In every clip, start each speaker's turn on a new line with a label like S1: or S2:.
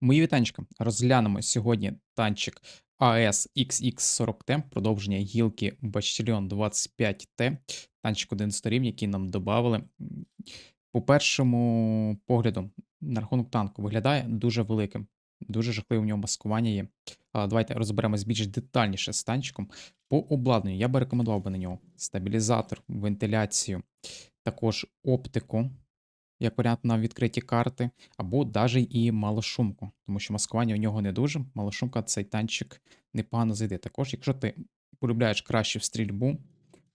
S1: Мої вітанчика. Розглянемо сьогодні танчик AS XX40T, продовження гілки Бачтільон 25T, танчик 11 рівня, який нам додали. По першому погляду, на рахунок танку виглядає дуже великим. Дуже жахливе в нього маскування є. Але давайте розберемось більш детальніше з танчиком. По обладнанню я би рекомендував би на нього стабілізатор, вентиляцію, також оптику, як варіант на відкриті карти, або навіть і малошумку, тому що маскування у нього не дуже. Малошумка цей танчик непогано зайде. Також, якщо ти полюбляєш краще в стрільбу,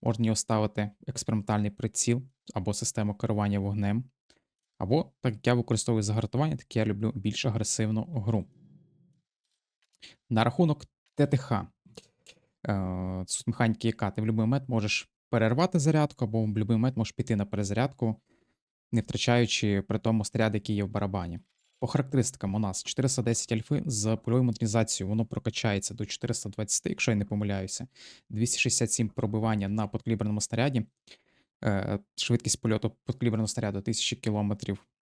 S1: можна його ставити експериментальний приціл або систему керування вогнем. Або, так як я використовую загартування, так я люблю більш агресивну гру. На рахунок ТТХ. Е, Суть механіки, яка ти в будь-який момент можеш перервати зарядку, або в будь-який момент можеш піти на перезарядку, не втрачаючи при тому снаряд, який є в барабані. По характеристикам у нас 410 альфи з польовою модернізацією, воно прокачається до 420, якщо я не помиляюся. 267 пробивання на подкаліберному снаряді. Е, Швидкість польоту подкаліберного снаряду 1000 км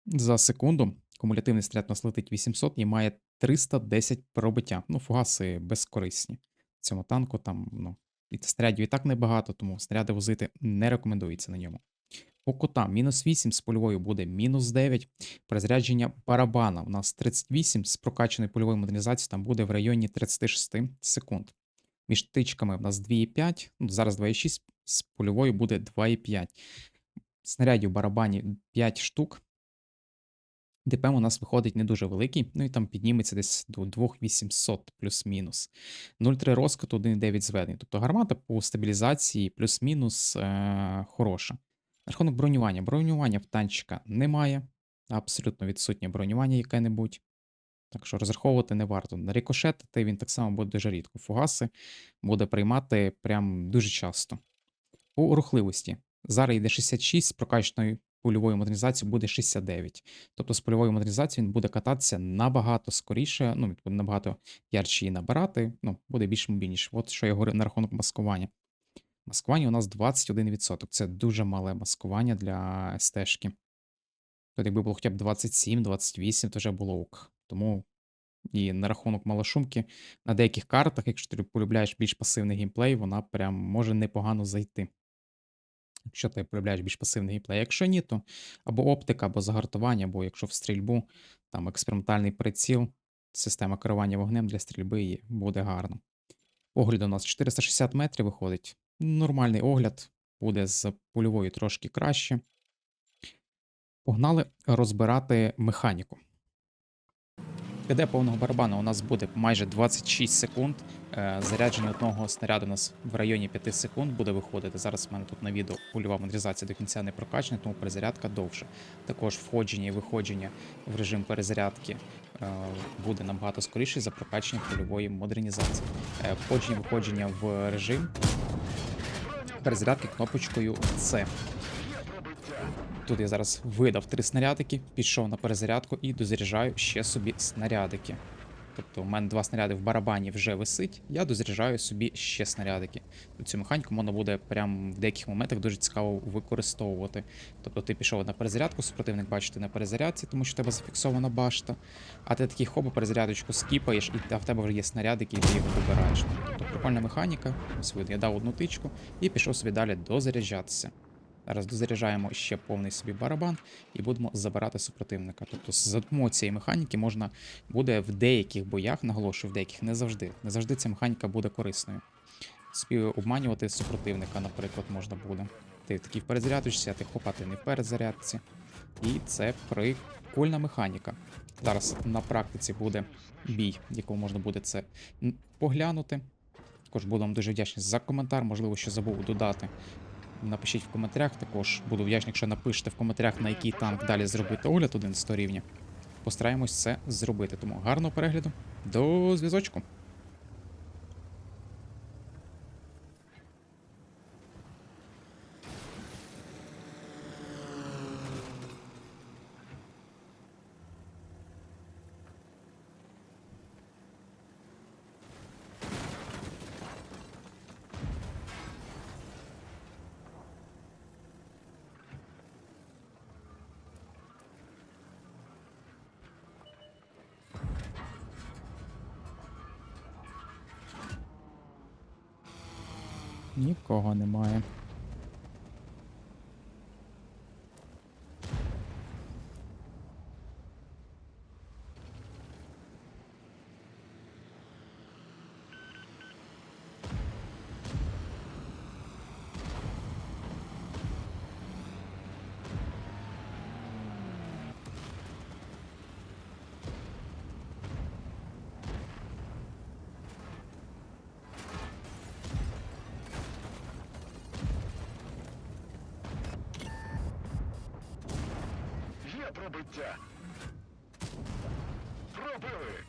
S1: за секунду. Кумулятивний снаряд нас летить 800 і має 310 пробиття. Ну, фугаси безкорисні. Цьому танку там, ну, і снарядів і так небагато, тому снаряди возити не рекомендується на ньому. По кутам мінус 8 з польовою буде мінус 9. Перезарядження барабана у нас 38 з прокачаною польовою модернізацією там буде в районі 36 секунд. Між тичками у нас 2,5, ну, зараз 2,6, з польовою буде 2,5. Снарядів в барабані 5 штук. ДПМ у нас виходить не дуже великий, ну і там підніметься десь до 2800 плюс-мінус. 0,3 розкату, 1,9 зведення. Тобто гармата по стабілізації плюс-мінус е- хороша. Рахунок бронювання. Бронювання в танчика немає. Абсолютно відсутнє бронювання яке-небудь. Так що розраховувати не варто. На рикошетити він так само буде дуже рідко. Фугаси буде приймати прям дуже часто. По рухливості. Зараз йде 66 з прокачаною польовою модернізацією буде 69. Тобто з польовою модернізацією він буде кататися набагато скоріше, ну, буде набагато ярче її набирати, ну, буде більш мобільніше. От що я говорю на рахунок маскування. Маскування у нас 21%. Це дуже мале маскування для СТ-шки. Тут, якби було хоча б 27-28, то вже було ок. Тому і на рахунок малошумки на деяких картах, якщо ти полюбляєш більш пасивний геймплей, вона прям може непогано зайти. Якщо ти полюбляєш більш пасивний геймплей. Якщо ні, то або оптика, або загартування, або якщо в стрільбу, там експериментальний приціл, система керування вогнем для стрільби буде гарно. Огляд у нас 460 метрів виходить. Нормальний огляд, буде з польовою трошки краще. Погнали розбирати механіку. КД повного барабану у нас буде майже 26 секунд. Е, Зарядження одного снаряду у нас в районі 5 секунд буде виходити. Зараз в мене тут на відео польова модернізація до кінця не прокачана, тому перезарядка довше. Також входження і виходження в режим перезарядки буде набагато скоріше за прокачення польової модернізації. Е, Входження виходження в режим перезарядки кнопочкою С. Тут я зараз видав три снарядики, пішов на перезарядку і дозаряджаю ще собі снарядики. Тобто у мене два снаряди в барабані вже висить, я дозаряджаю собі ще снарядики. Цю механіку можна буде прям в деяких моментах дуже цікаво використовувати. Тобто ти пішов на перезарядку, супротивник бачите на перезарядці, тому що в тебе зафіксована башта. А ти такий хоба перезарядочку скіпаєш, і в тебе вже є снарядики, і ти його вибираєш. Тобто прикольна механіка. Ось я дав одну тичку і пішов собі далі дозаряджатися. Зараз дозаряджаємо ще повний собі барабан і будемо забирати супротивника. Тобто, за допомогою цієї механіки можна буде в деяких боях, наголошую, в деяких не завжди. Не завжди ця механіка буде корисною. Собі обманювати супротивника, наприклад, можна буде. Ти такий в перезарядочці, а ти хопа, ти не в перезарядці. І це прикольна механіка. Зараз на практиці буде бій, якого можна буде це поглянути. Також буду вам дуже вдячний за коментар, можливо, що забув додати Напишіть в коментарях також. Буду вдячний, якщо напишете в коментарях, на який танк далі зробити огляд 11 рівня. Постараємось це зробити. Тому гарного перегляду. До зв'язочку. Нікого немає.
S2: Є пробиття. Пробили.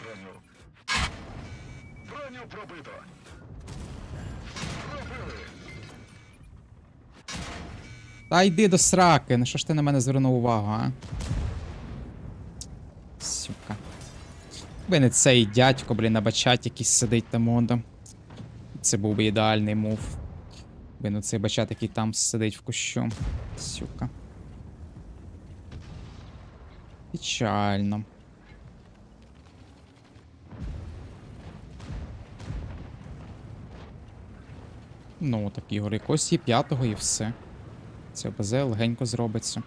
S2: Броню. Броню пробито. Пробили.
S1: Та йди до сраки, ну що ж ти на мене звернув увагу, а? Сука. Би не цей дядько, блін, на бачаті якийсь сидить там ондо. Це був би ідеальний мув. Би ну цей бачат, який там сидить в кущу. Сука. Печально. Ну, так, Ігор, якось є п'ятого і все. Це ОБЗ легенько зробиться.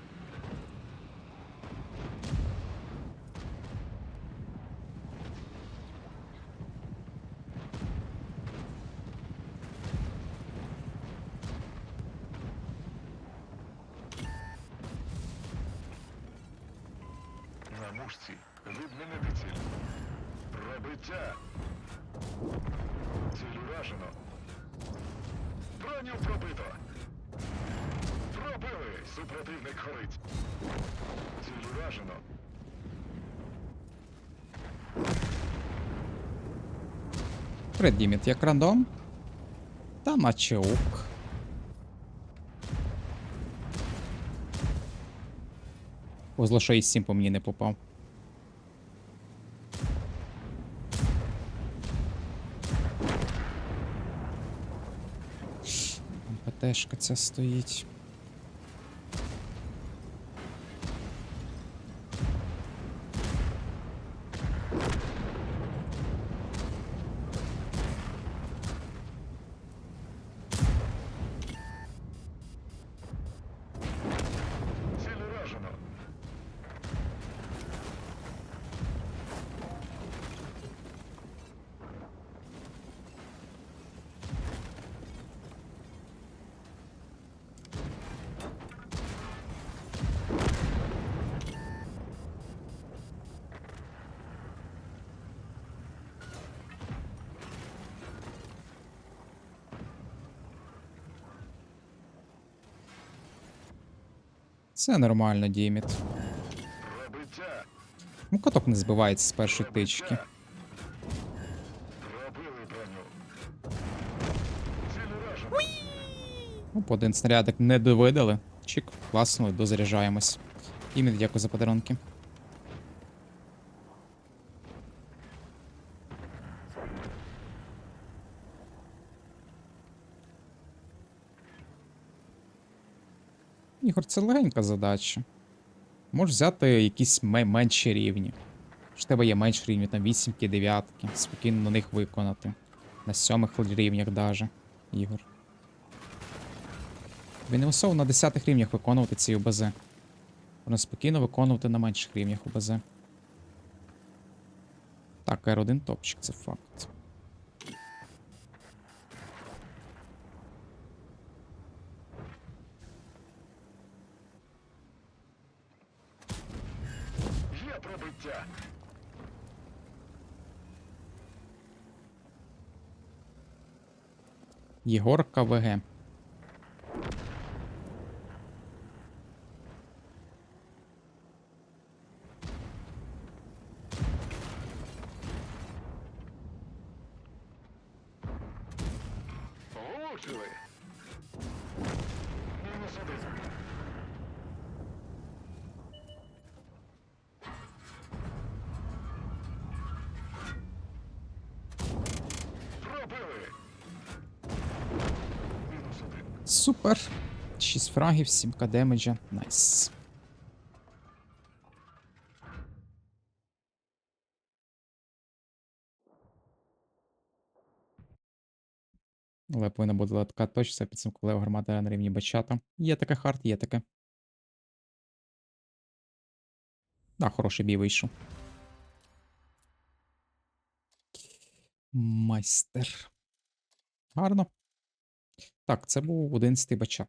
S2: На мушці відмінити ціль. Пробиття. Ціль уражено. Броню пробито. Пробили. Супротивник горить. Ціль уражено.
S1: Предіміт як рандом. Та наче ок. Повезло, що і 7 по мені не попав. Там це стоїть.
S2: Ціль уражено.
S1: Це нормально, Діміт. Ну, каток не збивається з першої тички.
S2: Броню.
S1: Оп, один снарядик не довидали. Чик, класно, дозаряджаємось. Діміт, дякую за подарунки. Ігор, це легенька задача. Можеш взяти якісь менші рівні. Що в тебе є менші рівні, там вісімки, дев'ятки. Спокійно на них виконати. На сьомих рівнях даже, Ігор. Тобі не особо на 10 рівнях виконувати ці ОБЗ. Можна спокійно виконувати на менших рівнях ОБЗ. Так, R1 топчик, це факт.
S2: Є пробиття.
S1: Єгор КВГ.
S2: Влучили. Мінус один.
S1: Супер. 6 фрагів, 7к демеджа. Найс. Але повинна бути така точка підсумку лева гармата на рівні бачата. Є таке хард, є таке. Да, хороший бій вийшов. Майстер. Гарно. Так, це був 11 бачат.